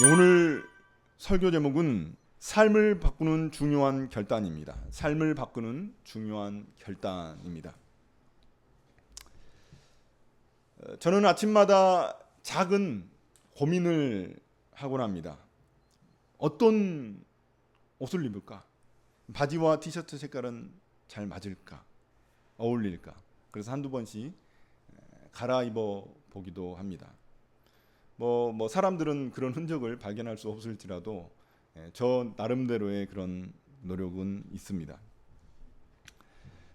네, 오늘 설교 제목은 삶을 바꾸는 중요한 결단입니다. 삶을 바꾸는 중요한 결단입니다. 어, 저는 아침마다 작은 고민을 하곤 합니다. 어떤 옷을 입을까? 바지와 티셔츠 색깔은 잘 맞을까? 어울릴까? 그래서 한두 번씩 갈아입어 보기도 합니다. 뭐, 뭐 사람들은 그런 흔적을 발견할 수 없을지라도 예, 저 나름대로의 그런 노력은 있습니다.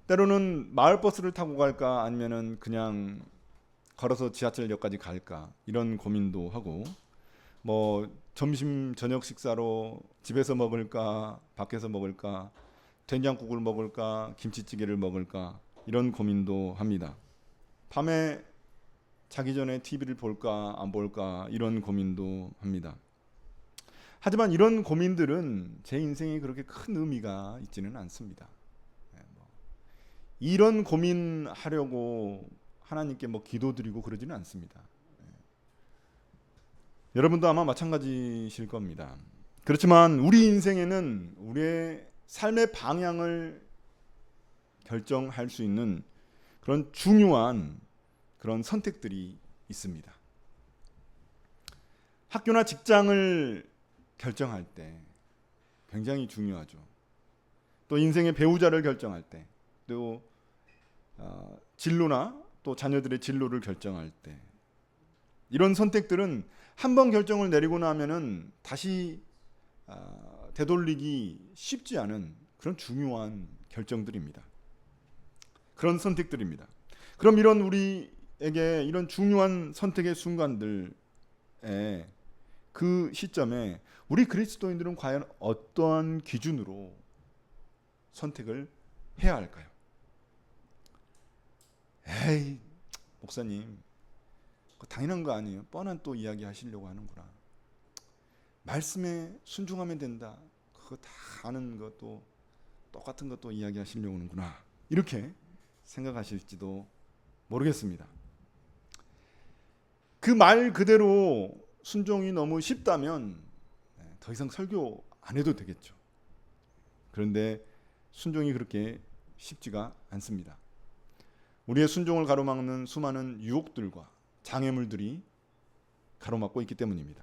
때로는 마을 버스를 타고 갈까 아니면은 그냥 걸어서 지하철역까지 갈까 이런 고민도 하고 뭐 점심 저녁 식사로 집에서 먹을까 밖에서 먹을까 된장국을 먹을까 김치찌개를 먹을까 이런 고민도 합니다. 밤에 자기 전에 TV를 볼까 안 볼까 이런 고민도 합니다. 하지만 이런 고민들은 제 인생에 그렇게 큰 의미가 있지는 않습니다. 네, 뭐 이런 고민하려고 하나님께 뭐 기도드리고 그러지는 않습니다. 네. 여러분도 아마 마찬가지실 겁니다. 그렇지만 우리 인생에는 우리의 삶의 방향을 결정할 수 있는 그런 중요한 그런 선택들이 있습니다. 학교나 직장을 결정할 때 굉장히 중요하죠. 또 인생의 배우자를 결정할 때, 또 어, 진로나 또 자녀들의 진로를 결정할 때 이런 선택들은 한 번 결정을 내리고 나면은 다시 어, 되돌리기 쉽지 않은 그런 중요한 결정들입니다. 그런 선택들입니다. 그럼 이런 우리 에게 이런 중요한 선택의 순간들에 그 시점에 우리 그리스도인들은 과연 어떠한 기준으로 선택을 해야 할까요? 에이, 목사님, 당연한 거 아니에요. 뻔한 또 이야기 하시려고 하는구나. 말씀에 순종하면 된다. 그거 다 아는 것도 똑같은 것도 이야기 하시려고 하는구나. 이렇게 생각하실지도 모르겠습니다. 그 말 그대로 순종이 너무 쉽다면 네, 더 이상 설교 안 해도 되겠죠. 그런데 순종이 그렇게 쉽지가 않습니다. 우리의 순종을 가로막는 수많은 유혹들과 장애물들이 가로막고 있기 때문입니다.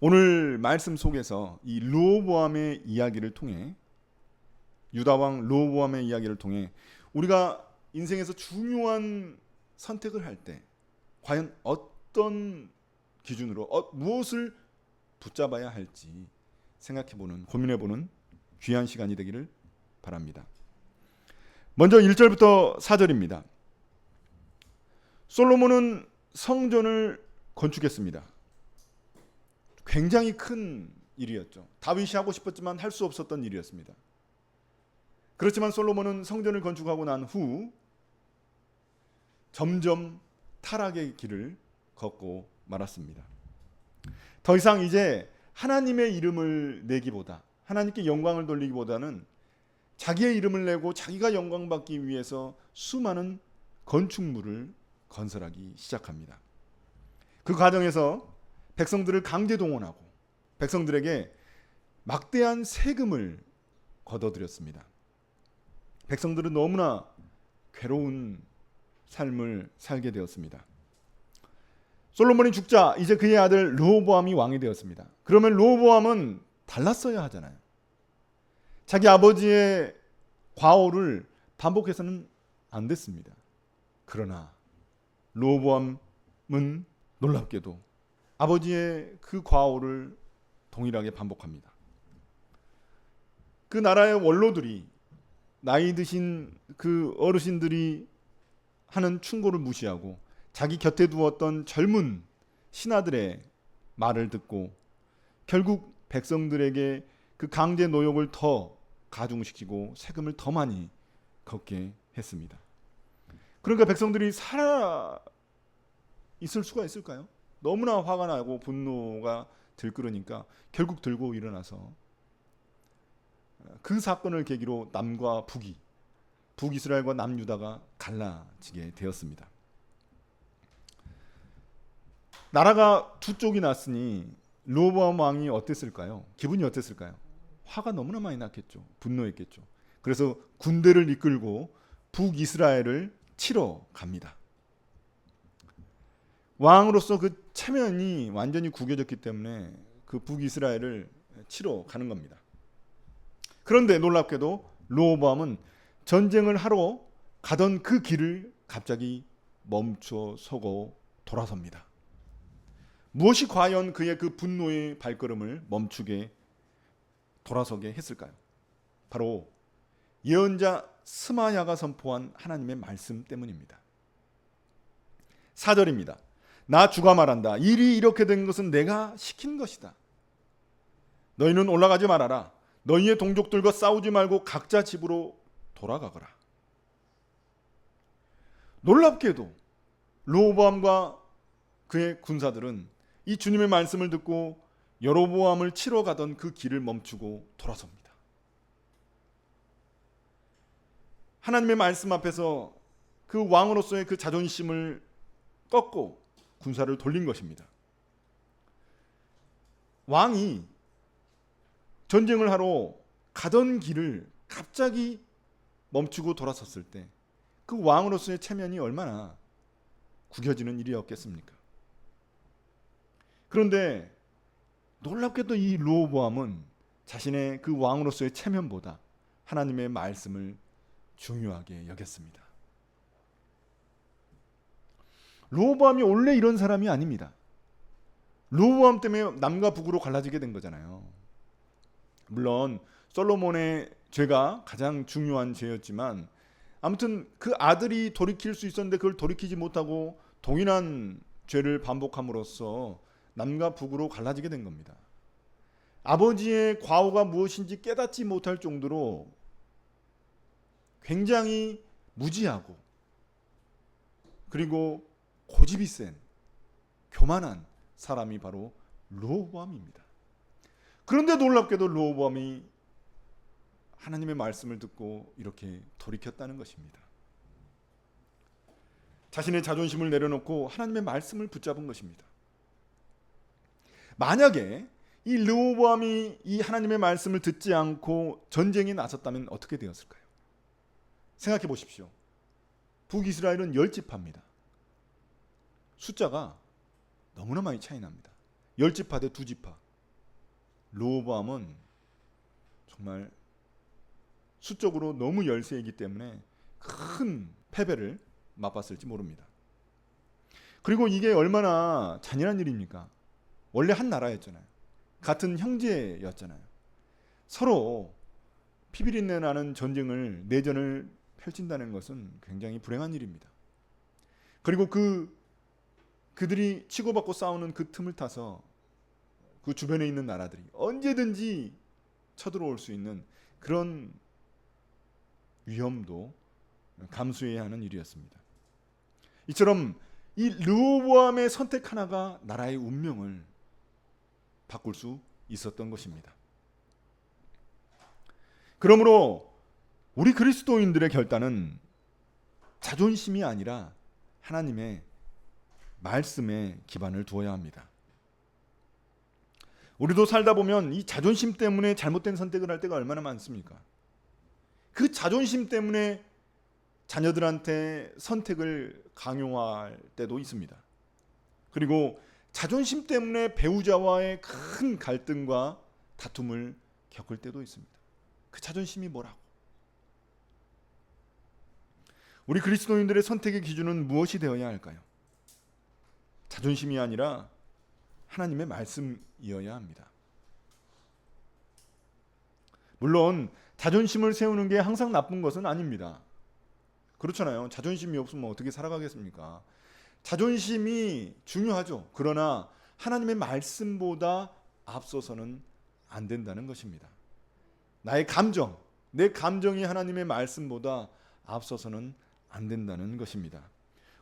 오늘 말씀 속에서 이 르호보암의 이야기를 통해 유다 왕 르호보암의 이야기를 통해 우리가 인생에서 중요한 선택을 할 때 과연 어떤 기준으로 어, 무엇을 붙잡아야 할지 생각해보는 고민해보는 귀한 시간이 되기를 바랍니다. 먼저 1절부터 4절입니다. 솔로몬은 성전을 건축했습니다. 굉장히 큰 일이었죠. 다윗이 하고 싶었지만 할 수 없었던 일이었습니다. 그렇지만 솔로몬은 성전을 건축하고 난 후 점점 타락의 길을 걷고 말았습니다. 더 이상 이제 하나님의 이름을 내기보다 하나님께 영광을 돌리기보다는 자기의 이름을 내고 자기가 영광 받기 위해서 수많은 건축물을 건설하기 시작합니다. 그 과정에서 백성들을 강제 동원하고 백성들에게 막대한 세금을 걷어들였습니다. 백성들은 너무나 괴로운 삶을 살게 되었습니다. 솔로몬이 죽자 이제 그의 아들 르호보암이 왕이 되었습니다. 그러면 르호보암은 달랐어야 하잖아요. 자기 아버지의 과오를 반복해서는 안 됐습니다. 그러나 르호보암은 놀랍게도 아버지의 그 과오를 동일하게 반복합니다. 그 나라의 원로들이 나이 드신 그 어르신들이 하는 충고를 무시하고 자기 곁에 두었던 젊은 신하들의 말을 듣고 결국 백성들에게 그 강제 노역을 더 가중시키고 세금을 더 많이 걷게 했습니다. 그러니까 백성들이 살아 있을 수가 있을까요? 너무나 화가 나고 분노가 들끓으니까 결국 들고 일어나서 그 사건을 계기로 남과 북이 북이스라엘과 남유다가 갈라지게 되었습니다. 나라가 두 쪽이 났으니 르호보암 왕이 어땠을까요? 기분이 어땠을까요? 화가 너무나 많이 났겠죠. 분노했겠죠. 그래서 군대를 이끌고 북이스라엘을 치러 갑니다. 왕으로서 그 체면이 완전히 구겨졌기 때문에 그 북이스라엘을 치러 가는 겁니다. 그런데 놀랍게도 르호보암은 전쟁을 하러 가던 그 길을 갑자기 멈춰 서고 돌아섭니다. 무엇이 과연 그의 그 분노의 발걸음을 멈추게 돌아서게 했을까요? 바로 예언자 스마야가 선포한 하나님의 말씀 때문입니다. 4절입니다. 나 주가 말한다. 일이 이렇게 된 것은 내가 시킨 것이다. 너희는 올라가지 말아라. 너희의 동족들과 싸우지 말고 각자 집으로 돌아가거라. 놀랍게도 로보암과 그의 군사들은 이 주님의 말씀을 듣고 여로보암을 치러 가던 그 길을 멈추고 돌아섭니다. 하나님의 말씀 앞에서 그 왕으로서의 그 자존심을 꺾고 군사를 돌린 것입니다. 왕이 전쟁을 하러 가던 길을 갑자기 멈추고 돌아섰을 때 그 왕으로서의 체면이 얼마나 구겨지는 일이었겠습니까? 그런데 놀랍게도 이 르호보암은 자신의 그 왕으로서의 체면보다 하나님의 말씀을 중요하게 여겼습니다. 르호보암이 원래 이런 사람이 아닙니다. 르호보암 때문에 남과 북으로 갈라지게 된 거잖아요. 물론 솔로몬의 죄가 가장 중요한 죄였지만 아무튼 그 아들이 돌이킬 수 있었는데 그걸 돌이키지 못하고 동일한 죄를 반복함으로써 남과 북으로 갈라지게 된 겁니다. 아버지의 과오가 무엇인지 깨닫지 못할 정도로 굉장히 무지하고 그리고 고집이 센 교만한 사람이 바로 르호보암입니다. 그런데 놀랍게도 르호보암이 하나님의 말씀을 듣고 이렇게 돌이켰다는 것입니다. 자신의 자존심을 내려놓고 하나님의 말씀을 붙잡은 것입니다. 만약에 이 르호보암이 이 하나님의 말씀을 듣지 않고 전쟁에 나섰다면 어떻게 되었을까요? 생각해 보십시오. 북이스라엘은 열 지파입니다. 숫자가 너무나 많이 차이 납니다. 열 지파 대 두 지파. 르호보암은 정말 수적으로 너무 열세이기 때문에 큰 패배를 맛봤을지 모릅니다. 그리고 이게 얼마나 잔인한 일입니까? 원래 한 나라였잖아요. 같은 형제였잖아요. 서로 피비린내 나는 전쟁을 내전을 펼친다는 것은 굉장히 불행한 일입니다. 그리고 그 그들이 치고받고 싸우는 그 틈을 타서 그 주변에 있는 나라들이 언제든지 쳐들어올 수 있는 그런 위험도 감수해야 하는 일이었습니다. 이처럼 이 르호보암의 선택 하나가 나라의 운명을 바꿀 수 있었던 것입니다. 그러므로 우리 그리스도인들의 결단은 자존심이 아니라 하나님의 말씀에 기반을 두어야 합니다. 우리도 살다 보면 이 자존심 때문에 잘못된 선택을 할 때가 얼마나 많습니까? 그 자존심 때문에 자녀들한테 선택을 강요할 때도 있습니다. 그리고 자존심 때문에 배우자와의 큰 갈등과 다툼을 겪을 때도 있습니다. 그 자존심이 뭐라고? 우리 그리스도인들의 선택의 기준은 무엇이 되어야 할까요? 자존심이 아니라 하나님의 말씀이어야 합니다. 물론 자존심을 세우는 게 항상 나쁜 것은 아닙니다. 그렇잖아요. 자존심이 없으면 어떻게 살아가겠습니까? 자존심이 중요하죠. 그러나 하나님의 말씀보다 앞서서는 안 된다는 것입니다. 나의 감정, 내 감정이 하나님의 말씀보다 앞서서는 안 된다는 것입니다.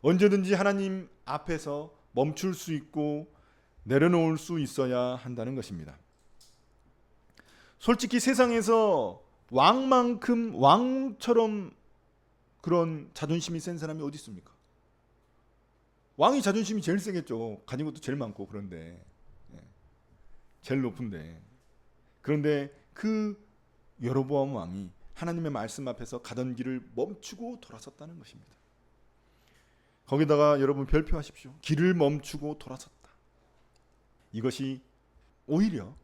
언제든지 하나님 앞에서 멈출 수 있고 내려놓을 수 있어야 한다는 것입니다. 솔직히 세상에서 왕만큼 왕처럼 그런 자존심이 센 사람이 어디 있습니까? 왕이 자존심이 제일 세겠죠. 가진 것도 제일 많고 그런데 예. 제일 높은데 그런데 그 여로보암 왕이 하나님의 말씀 앞에서 가던 길을 멈추고 돌아섰다는 것입니다. 거기다가 여러분 별표하십시오. 길을 멈추고 돌아섰다. 이것이 오히려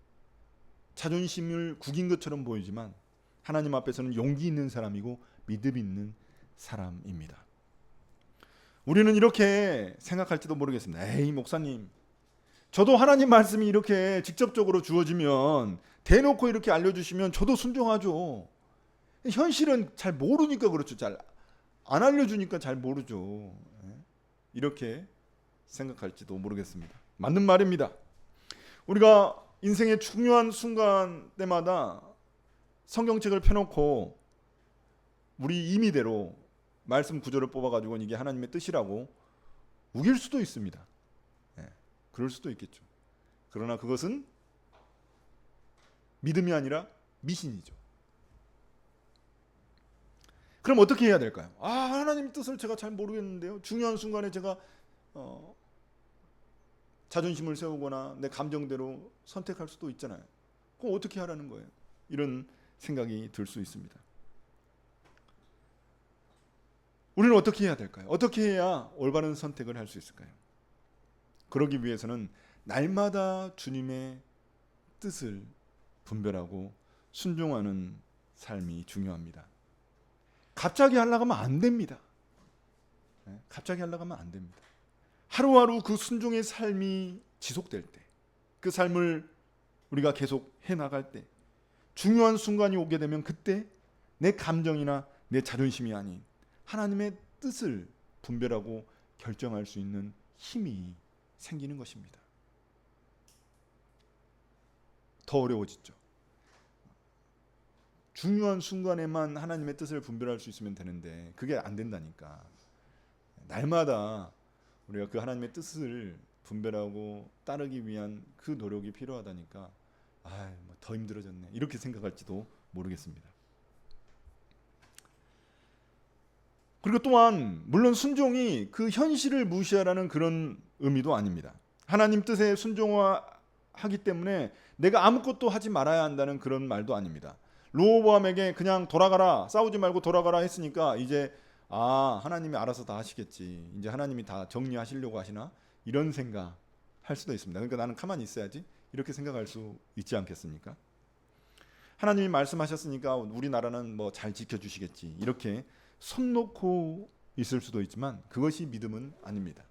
자존심을 구긴 것처럼 보이지만 하나님 앞에서는 용기 있는 사람이고 믿음 있는 사람입니다. 우리는 이렇게 생각할지도 모르겠습니다. 에이 목사님, 저도 하나님 말씀이 이렇게 직접적으로 주어지면 대놓고 이렇게 알려주시면 저도 순종하죠. 현실은 잘 모르니까 그렇죠. 잘 안 알려주니까 잘 모르죠. 예? 이렇게 생각할지도 모르겠습니다. 맞는 말입니다. 우리가 인생의 중요한 순간 때마다 성경책을 펴놓고 우리 임의대로 말씀 구절을 뽑아가지고 이게 하나님의 뜻이라고 우길 수도 있습니다. 예, 그럴 수도 있겠죠. 그러나 그것은 믿음이 아니라 미신이죠. 그럼 어떻게 해야 될까요? 아 하나님 뜻을 제가 잘 모르겠는데요. 중요한 순간에 제가 어, 자존심을 세우거나 내 감정대로 선택할 수도 있잖아요. 그럼 어떻게 하라는 거예요? 이런 생각이 들 수 있습니다. 우리는 어떻게 해야 될까요? 어떻게 해야 올바른 선택을 할 수 있을까요? 그러기 위해서는 날마다 주님의 뜻을 분별하고 순종하는 삶이 중요합니다. 갑자기 하려고 하면 안 됩니다. 네, 갑자기 하려고 하면 안 됩니다. 하루하루 그 순종의 삶이 지속될 때, 그 삶을 우리가 계속 해 나갈 때, 중요한 순간이 오게 되면 그때 내 감정이나 내 자존심이 아닌 하나님의 뜻을 분별하고 결정할 수 있는 힘이 생기는 것입니다. 더 어려워지죠. 중요한 순간에만 하나님의 뜻을 분별할 수 있으면 되는데 그게 안 된다니까. 날마다 우리가 그 하나님의 뜻을 분별하고 따르기 위한 그 노력이 필요하다니까. 아, 뭐더 힘들어졌네. 이렇게 생각할지도 모르겠습니다. 그리고 또한 물론 순종이 그 현실을 무시하라는 그런 의미도 아닙니다. 하나님 뜻에 순종하기 때문에 내가 아무것도 하지 말아야 한다는 그런 말도 아닙니다. 로보암에게 그냥 돌아가라 싸우지 말고 돌아가라 했으니까 이제 아 하나님이 알아서 다 하시겠지 이제 하나님이 다 정리하시려고 하시나 이런 생각 할 수도 있습니다. 그러니까 나는 가만히 있어야지 이렇게 생각할 수 있지 않겠습니까? 하나님이 말씀하셨으니까 우리나라는 뭐 잘 지켜주시겠지 이렇게 손 놓고 있을 수도 있지만 그것이 믿음은 아닙니다.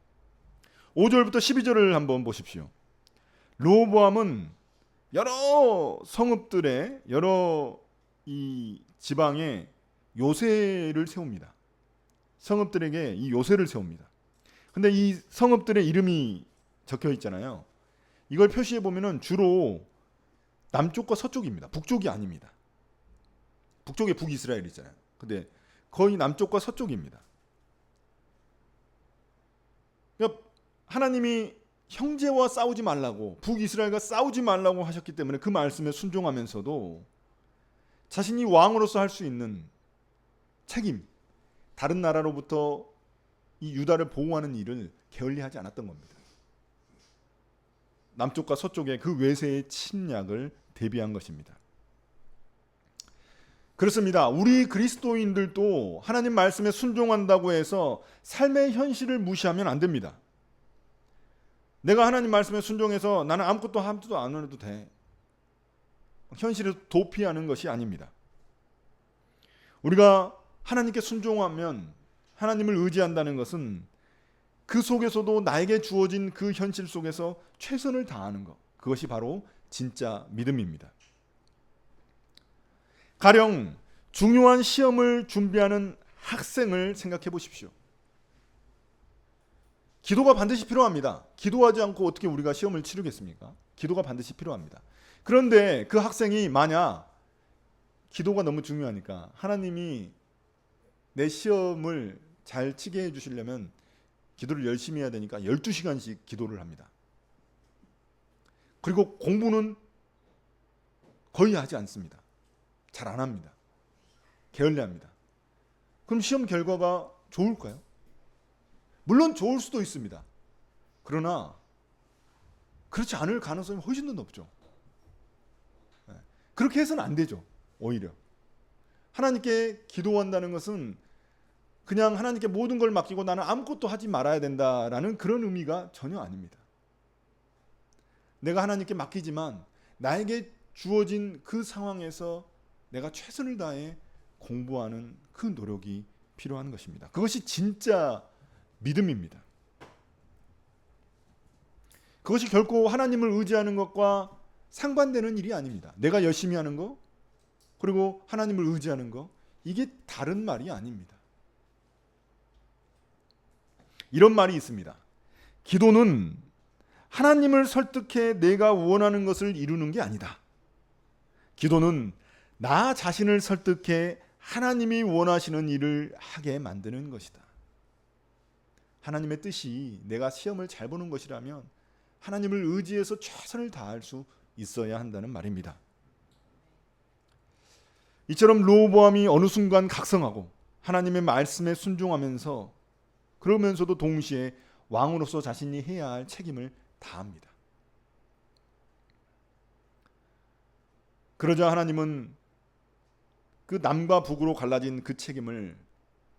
5절부터 12절을 한번 보십시오. 로보암은 여러 성읍들의 여러 이 지방에 요새를 세웁니다. 성읍들에게 이 요새를 세웁니다. 근데 이 성읍들의 이름이 적혀 있잖아요. 이걸 표시해 보면은 주로 남쪽과 서쪽입니다. 북쪽이 아닙니다. 북쪽에 북이스라엘 있잖아요. 근데 거의 남쪽과 서쪽입니다. 그러니까 하나님이 형제와 싸우지 말라고 북이스라엘과 싸우지 말라고 하셨기 때문에 그 말씀에 순종하면서도 자신이 왕으로서 할 수 있는 책임 다른 나라로부터 이 유다를 보호하는 일을 게을리하지 않았던 겁니다. 남쪽과 서쪽의 그 외세의 침략을 대비한 것입니다. 그렇습니다. 우리 그리스도인들도 하나님 말씀에 순종한다고 해서 삶의 현실을 무시하면 안 됩니다. 내가 하나님 말씀에 순종해서 나는 아무것도 하지도 안 해도 돼. 현실을 도피하는 것이 아닙니다. 우리가 하나님께 순종하면 하나님을 의지한다는 것은 그 속에서도 나에게 주어진 그 현실 속에서 최선을 다하는 것. 그것이 바로 진짜 믿음입니다. 가령 중요한 시험을 준비하는 학생을 생각해 보십시오. 기도가 반드시 필요합니다. 기도하지 않고 어떻게 우리가 시험을 치르겠습니까? 기도가 반드시 필요합니다. 그런데 그 학생이 만약 기도가 너무 중요하니까 하나님이 내 시험을 잘 치게 해 주시려면 기도를 열심히 해야 되니까 12시간씩 기도를 합니다. 그리고 공부는 거의 하지 않습니다. 잘 안 합니다. 게을리합니다. 그럼 시험 결과가 좋을까요? 물론 좋을 수도 있습니다. 그러나 그렇지 않을 가능성이 훨씬 더 높죠. 예. 그렇게 해서는 안 되죠. 오히려 하나님께 기도한다는 것은 그냥 하나님께 모든 걸 맡기고 나는 아무것도 하지 말아야 된다라는 그런 의미가 전혀 아닙니다. 내가 하나님께 맡기지만 나에게 주어진 그 상황에서 내가 최선을 다해 공부하는 그 노력이 필요한 것입니다. 그것이 진짜 믿음입니다. 그것이 결코 하나님을 의지하는 것과 상반되는 일이 아닙니다. 내가 열심히 하는 거, 그리고 하나님을 의지하는 거, 이게 다른 말이 아닙니다. 이런 말이 있습니다. 기도는 하나님을 설득해 내가 원하는 것을 이루는 게 아니다. 기도는 나 자신을 설득해 하나님이 원하시는 일을 하게 만드는 것이다. 하나님의 뜻이 내가 시험을 잘 보는 것이라면 하나님을 의지해서 최선을 다할 수 있어야 한다는 말입니다. 이처럼 로보암이 어느 순간 각성하고 하나님의 말씀에 순종하면서 그러면서도 동시에 왕으로서 자신이 해야 할 책임을 다합니다. 그러자 하나님은 그 남과 북으로 갈라진 그 책임을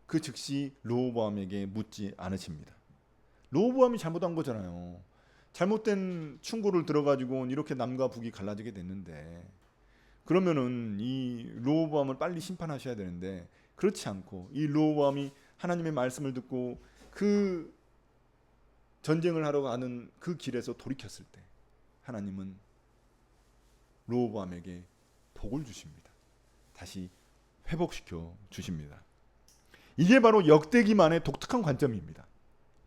그 즉시 로보암에게 묻지 않으십니다. 로보암이 잘못한 거잖아요. 잘못된 충고를 들어가지고 이렇게 남과 북이 갈라지게 됐는데 그러면은 이 로보암을 빨리 심판하셔야 되는데 그렇지 않고 이 로보암이 하나님의 말씀을 듣고 그 전쟁을 하러 가는 그 길에서 돌이켰을 때 하나님은 로보암에게 복을 주십니다. 다시 회복시켜 주십니다. 이게 바로 역대기만의 독특한 관점입니다.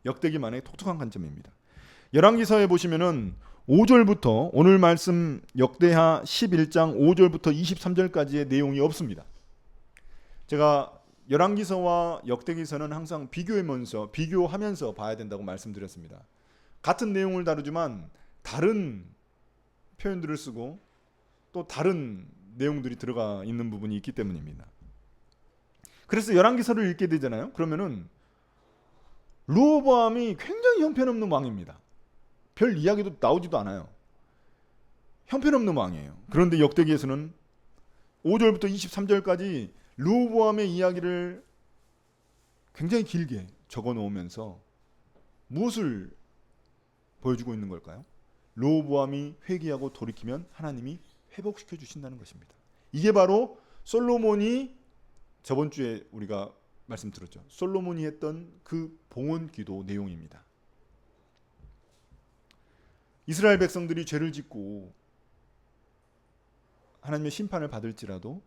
역대기만의 독특한 관점입니다. 열왕기서에 보시면은 5절부터 오늘 말씀 역대하 11장 5절부터 23절까지의 내용이 없습니다. 제가 열왕기서와 역대기서는 항상 비교하면서 비교하면서 봐야 된다고 말씀드렸습니다. 같은 내용을 다루지만 다른 표현들을 쓰고 또 다른 내용들이 들어가 있는 부분이 있기 때문입니다. 그래서 열왕기서를 읽게 되잖아요. 그러면은 루호보암이 굉장히 형편없는 왕입니다. 별 이야기도 나오지도 않아요. 형편없는 왕이에요. 그런데 역대기에서는 5절부터 23절까지 루호보암의 이야기를 굉장히 길게 적어 놓으면서 무엇을 보여주고 있는 걸까요? 로보암이 회개하고 돌이키면 하나님이 회복시켜 주신다는 것입니다. 이게 바로 솔로몬이 저번 주에 우리가 말씀 들었죠. 솔로몬이 했던 그 봉헌 기도 내용입니다. 이스라엘 백성들이 죄를 짓고 하나님의 심판을 받을지라도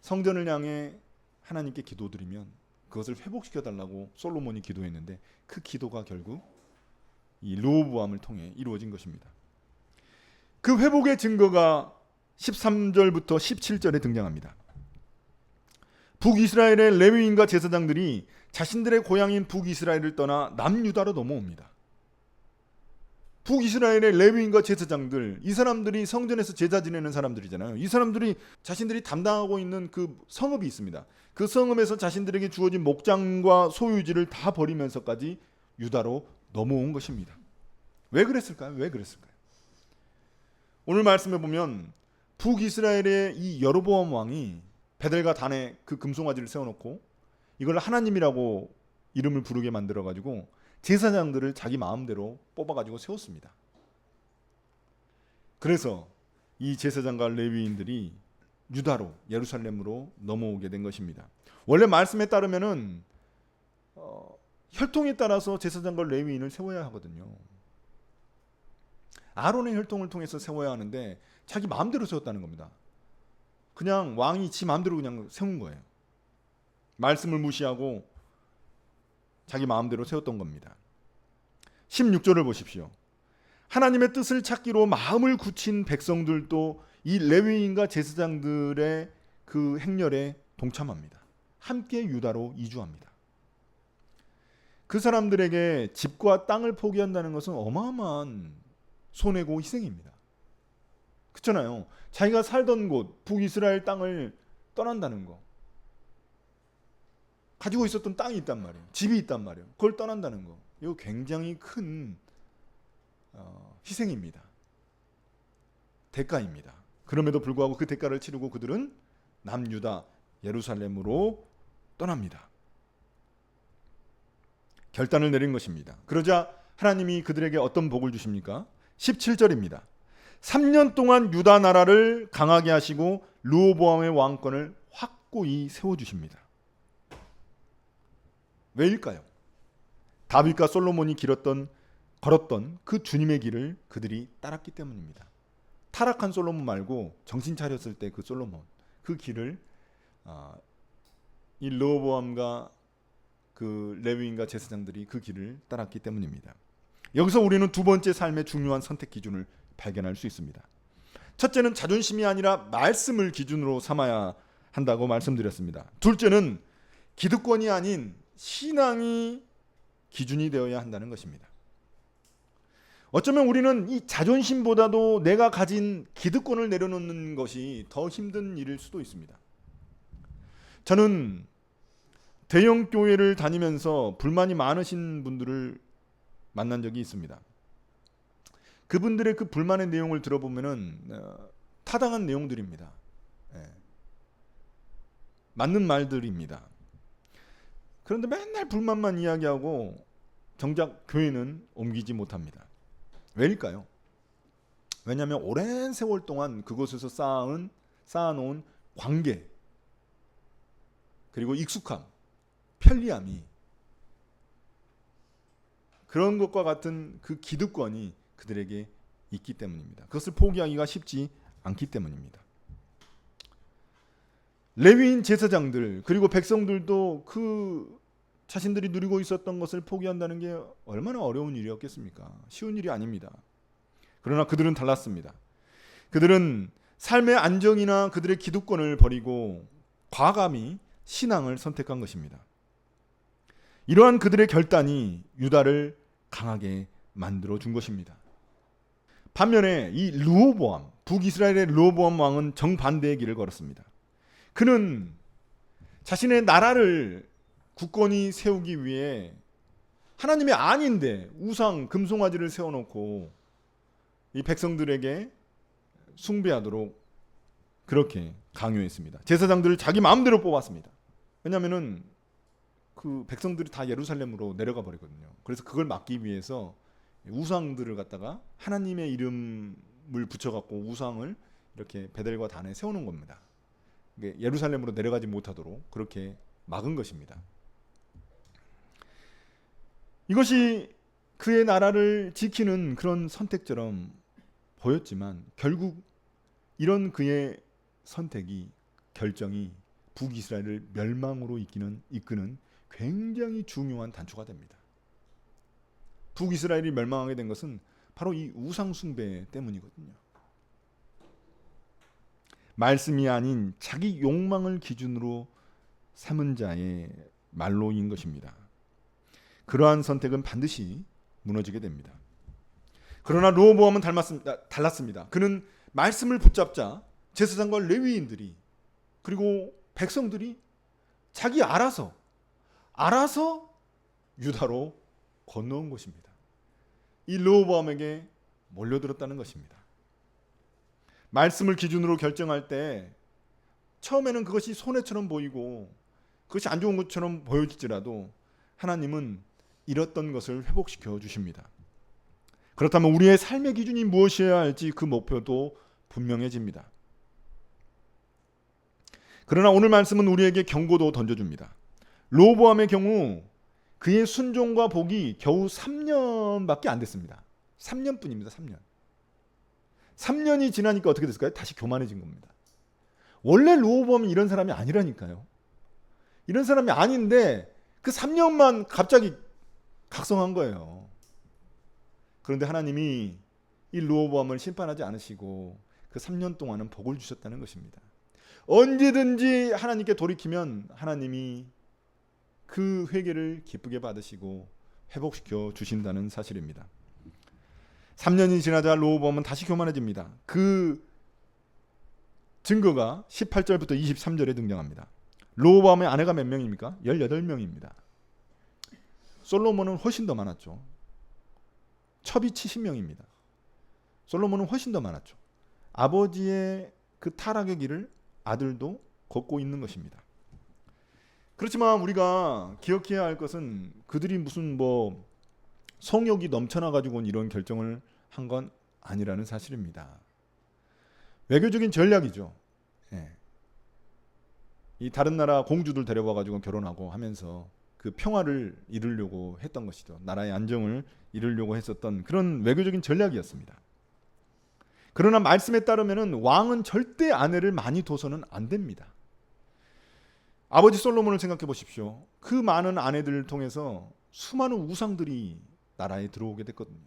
성전을 향해 하나님께 기도드리면 그것을 회복시켜 달라고 솔로몬이 기도했는데 그 기도가 결국 이 로보암을 통해 이루어진 것입니다. 그 회복의 증거가 13절부터 17절에 등장합니다. 북이스라엘의 레위인과 제사장들이 자신들의 고향인 북이스라엘을 떠나 남유다로 넘어옵니다. 북이스라엘의 레위인과 제사장들 이 사람들이 성전에서 제사 지내는 사람들이잖아요. 이 사람들이 자신들이 담당하고 있는 그 성읍이 있습니다. 그 성읍에서 자신들에게 주어진 목장과 소유지를 다 버리면서까지 유다로 넘어온 것입니다. 왜 그랬을까요? 왜 그랬을까요? 오늘 말씀해 보면 북이스라엘의 이 여로보암 왕이 베델과 단에 그 금송아지를 세워놓고 이걸 하나님이라고 이름을 부르게 만들어 가지고 제사장들을 자기 마음대로 뽑아가지고 세웠습니다. 그래서 이 제사장과 레위인들이 유다로 예루살렘으로 넘어오게 된 것입니다. 원래 말씀에 따르면은 어, 혈통에 따라서 제사장과 레위인을 세워야 하거든요. 아론의 혈통을 통해서 세워야 하는데 자기 마음대로 세웠다는 겁니다. 그냥 왕이 지 마음대로 그냥 세운 거예요. 말씀을 무시하고 자기 마음대로 세웠던 겁니다. 16절을 보십시오. 하나님의 뜻을 찾기로 마음을 굳힌 백성들도 이 레위인과 제사장들의 그 행렬에 동참합니다. 함께 유다로 이주합니다. 그 사람들에게 집과 땅을 포기한다는 것은 어마어마한 손해고 희생입니다. 그렇잖아요. 자기가 살던 곳 북이스라엘 땅을 떠난다는 거. 가지고 있었던 땅이 있단 말이에요. 집이 있단 말이에요. 그걸 떠난다는 거. 이거 굉장히 큰 어, 희생입니다. 대가입니다. 그럼에도 불구하고 그 대가를 치르고 그들은 남유다 예루살렘으로 떠납니다. 결단을 내린 것입니다. 그러자 하나님이 그들에게 어떤 복을 주십니까? 17절입니다. 3년 동안 유다 나라를 강하게 하시고 르호보암의 왕권을 확고히 세워 주십니다. 왜일까요? 다윗과 솔로몬이 길었던 걸었던 그 주님의 길을 그들이 따랐기 때문입니다. 타락한 솔로몬 말고 정신 차렸을 때 그 솔로몬 그 길을 아, 이 르호보암과 그 레위인과 제사장들이 그 길을 따랐기 때문입니다. 여기서 우리는 두 번째 삶의 중요한 선택 기준을 발견할 수 있습니다. 첫째는 자존심이 아니라 말씀을 기준으로 삼아야 한다고 말씀드렸습니다. 둘째는 기득권이 아닌 신앙이 기준이 되어야 한다는 것입니다. 어쩌면 우리는 이 자존심보다도 내가 가진 기득권을 내려놓는 것이 더 힘든 일일 수도 있습니다. 저는 대형 교회를 다니면서 불만이 많으신 분들을 만난 적이 있습니다. 그분들의 그 불만의 내용을 들어보면은 어, 타당한 내용들입니다. 예. 맞는 말들입니다. 그런데 맨날 불만만 이야기하고 정작 교회는 옮기지 못합니다. 왜일까요? 왜냐하면 오랜 세월 동안 그곳에서 쌓은 쌓아놓은 관계 그리고 익숙함, 편리함이 그런 것과 같은 그 기득권이 그들에게 있기 때문입니다. 그것을 포기하기가 쉽지 않기 때문입니다. 레위인 제사장들 그리고 백성들도 그 자신들이 누리고 있었던 것을 포기한다는 게 얼마나 어려운 일이었겠습니까? 쉬운 일이 아닙니다. 그러나 그들은 달랐습니다. 그들은 삶의 안정이나 그들의 기득권을 버리고 과감히 신앙을 선택한 것입니다. 이러한 그들의 결단이 유다를 강하게 만들어 준 것입니다. 반면에 이 르호보암 북이스라엘의 르호보암 왕은 정반대의 길을 걸었습니다. 그는 자신의 나라를 굳건히 세우기 위해 하나님이 아닌데 우상 금송아지를 세워놓고 이 백성들에게 숭배하도록 그렇게 강요했습니다. 제사장들을 자기 마음대로 뽑았습니다. 왜냐하면은 그 백성들이 다 예루살렘으로 내려가 버리거든요. 그래서 그걸 막기 위해서 우상들을 갖다가 하나님의 이름을 붙여갖고 우상을 이렇게 베델과 단에 세우는 겁니다. 예루살렘으로 내려가지 못하도록 그렇게 막은 것입니다. 이것이 그의 나라를 지키는 그런 선택처럼 보였지만 결국 이런 그의 선택이 결정이 북이스라엘을 멸망으로 이끄는, 이끄는 굉장히 중요한 단초가 됩니다. 북이스라엘이 멸망하게 된 것은 바로 이 우상 숭배 때문이거든요. 말씀이 아닌 자기 욕망을 기준으로 삼은 자의 말로인 것입니다. 그러한 선택은 반드시 무너지게 됩니다. 그러나 로보암은. 달랐습니다. 그는 말씀을 붙잡자 제사장과 레위인들이 그리고 백성들이 자기 알아서 알아서 유다로 건너온 것입니다. 이 르호보암에게 몰려들었다는 것입니다. 말씀을 기준으로 결정할 때 처음에는 그것이 손해처럼 보이고 그것이 안 좋은 것처럼 보여질지라도 하나님은 잃었던 것을 회복시켜 주십니다. 그렇다면 우리의 삶의 기준이 무엇이어야 할지 그 목표도 분명해집니다. 그러나 오늘 말씀은 우리에게 경고도 던져줍니다. 로보암의 경우 그의 순종과 복이 겨우 3년밖에 안 됐습니다. 3년뿐입니다. 3년. 3년이 지나니까 어떻게 됐을까요? 다시 교만해진 겁니다. 원래 로보암은 이런 사람이 아니라니까요. 이런 사람이 아닌데 그 3년만 갑자기 각성한 거예요. 그런데 하나님이 이 르호보암을 심판하지 않으시고 그 3년 동안은 복을 주셨다는 것입니다. 언제든지 하나님께 돌이키면 하나님이 그 회개를 기쁘게 받으시고 회복시켜 주신다는 사실입니다. 3년이 지나자 로보암은 다시 교만해집니다. 그 증거가 18절부터 23절에 등장합니다. 로보암의 아내가 몇 명입니까? 18명입니다. 솔로몬은 훨씬 더 많았죠. 첩이 70명입니다. 솔로몬은 훨씬 더 많았죠. 아버지의 그 타락의 길을 아들도 걷고 있는 것입니다. 그렇지만 우리가 기억해야 할 것은 그들이 무슨 뭐 성욕이 넘쳐나 가지고 이런 결정을 한 건 아니라는 사실입니다. 외교적인 전략이죠. 예. 이 다른 나라 공주들 데려와 가지고 결혼하고 하면서 그 평화를 이루려고 했던 것이죠. 나라의 안정을 이루려고 했었던 그런 외교적인 전략이었습니다. 그러나 말씀에 따르면은 왕은 절대 아내를 많이 둬서는 안 됩니다. 아버지 솔로몬을 생각해 보십시오. 그 많은 아내들을 통해서 수많은 우상들이 나라에 들어오게 됐거든요.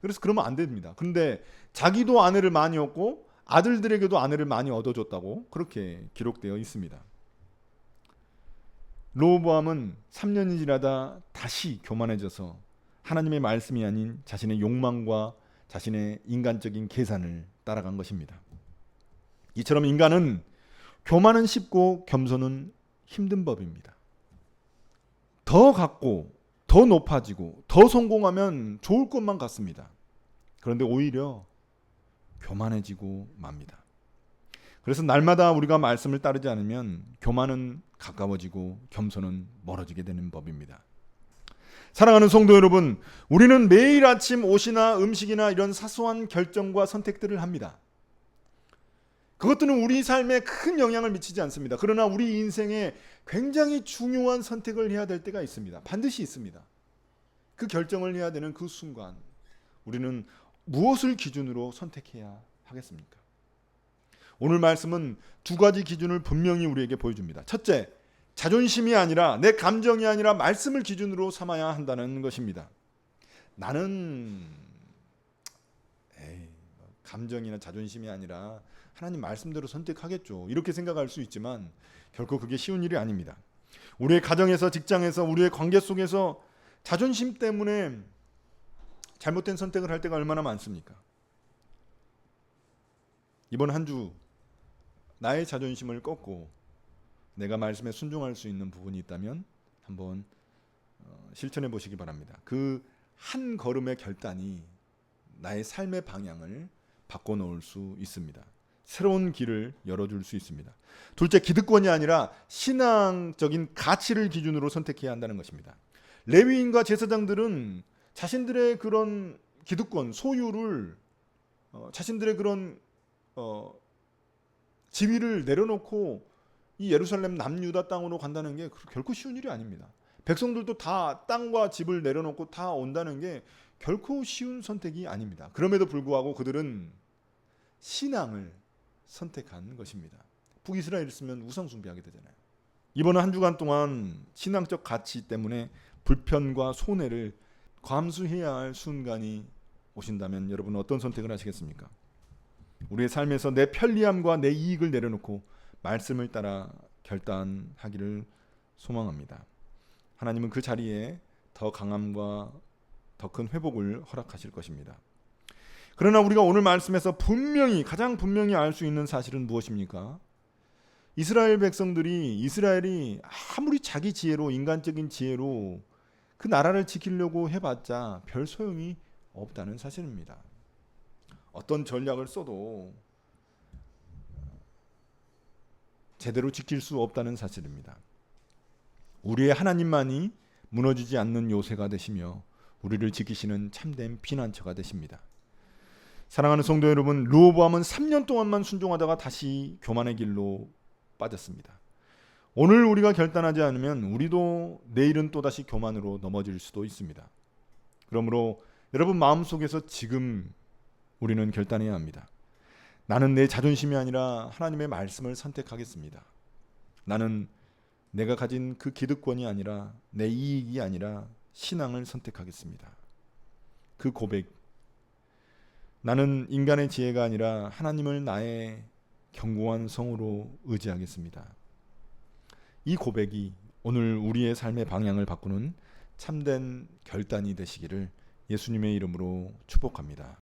그래서 그러면 안 됩니다. 그런데 자기도 아내를 많이 얻고 아들들에게도 아내를 많이 얻어줬다고 그렇게 기록되어 있습니다. 로보암은 3년이 지나다 다시 교만해져서 하나님의 말씀이 아닌 자신의 욕망과 자신의 인간적인 계산을 따라간 것입니다. 이처럼 인간은 교만은 쉽고 겸손은 힘든 법입니다. 더 갖고 더 높아지고 더 성공하면 좋을 것만 같습니다. 그런데 오히려 교만해지고 맙니다. 그래서 날마다 우리가 말씀을 따르지 않으면 교만은 가까워지고 겸손은 멀어지게 되는 법입니다. 사랑하는 성도 여러분, 우리는 매일 아침 옷이나 음식이나 이런 사소한 결정과 선택들을 합니다. 그것들은 우리 삶에 큰 영향을 미치지 않습니다. 그러나 우리 인생에 굉장히 중요한 선택을 해야 될 때가 있습니다. 반드시 있습니다. 그 결정을 해야 되는 그 순간 우리는 무엇을 기준으로 선택해야 하겠습니까? 오늘 말씀은 두 가지 기준을 분명히 우리에게 보여줍니다. 첫째, 자존심이 아니라 내 감정이 아니라 말씀을 기준으로 삼아야 한다는 것입니다. 나는 감정이나 자존심이 아니라 하나님 말씀대로 선택하겠죠. 이렇게 생각할 수 있지만 결코 그게 쉬운 일이 아닙니다. 우리의 가정에서 직장에서 우리의 관계 속에서 자존심 때문에 잘못된 선택을 할 때가 얼마나 많습니까? 이번 한 주 나의 자존심을 꺾고 내가 말씀에 순종할 수 있는 부분이 있다면 한번 어, 실천해 보시기 바랍니다. 그 한 걸음의 결단이 나의 삶의 방향을 바꿔 놓을 수 있습니다. 새로운 길을 열어줄 수 있습니다. 둘째, 기득권이 아니라 신앙적인 가치를 기준으로 선택해야 한다는 것입니다. 레위인과 제사장들은 자신들의 그런 기득권, 소유를 어, 자신들의 그런 어, 지위를 내려놓고 이 예루살렘 남유다 땅으로 간다는 게 결코 쉬운 일이 아닙니다. 백성들도 다 땅과 집을 내려놓고 다 온다는 게 결코 쉬운 선택이 아닙니다. 그럼에도 불구하고 그들은 신앙을 선택한 것입니다. 북이스라엘 있으면 우상 숭배하게 되잖아요. 이번 한 주간 동안 신앙적 가치 때문에 불편과 손해를 감수해야 할 순간이 오신다면 여러분 어떤 선택을 하시겠습니까? 우리의 삶에서 내 편리함과 내 이익을 내려놓고 말씀을 따라 결단하기를 소망합니다. 하나님은 그 자리에 더 강함과 더 큰 회복을 허락하실 것입니다. 그러나 우리가 오늘 말씀에서 분명히 가장 분명히 알 수 있는 사실은 무엇입니까? 이스라엘 백성들이 이스라엘이 아무리 자기 지혜로 인간적인 지혜로 그 나라를 지키려고 해봤자 별 소용이 없다는 사실입니다. 어떤 전략을 써도 제대로 지킬 수 없다는 사실입니다. 우리의 하나님만이 무너지지 않는 요새가 되시며 우리를 지키시는 참된 피난처가 되십니다. 사랑하는 성도 여러분, 르호보암은 3년 동안만 순종하다가 다시 교만의 길로 빠졌습니다. 오늘 우리가 결단하지 않으면 우리도 내일은 또다시 교만으로 넘어질 수도 있습니다. 그러므로 여러분 마음속에서 지금 우리는 결단해야 합니다. 나는 내 자존심이 아니라 하나님의 말씀을 선택하겠습니다. 나는 내가 가진 그 기득권이 아니라 내 이익이 아니라 신앙을 선택하겠습니다. 그 고백 나는 인간의 지혜가 아니라 하나님을 나의 견고한 성으로 의지하겠습니다. 이 고백이 오늘 우리의 삶의 방향을 바꾸는 참된 결단이 되시기를 예수님의 이름으로 축복합니다.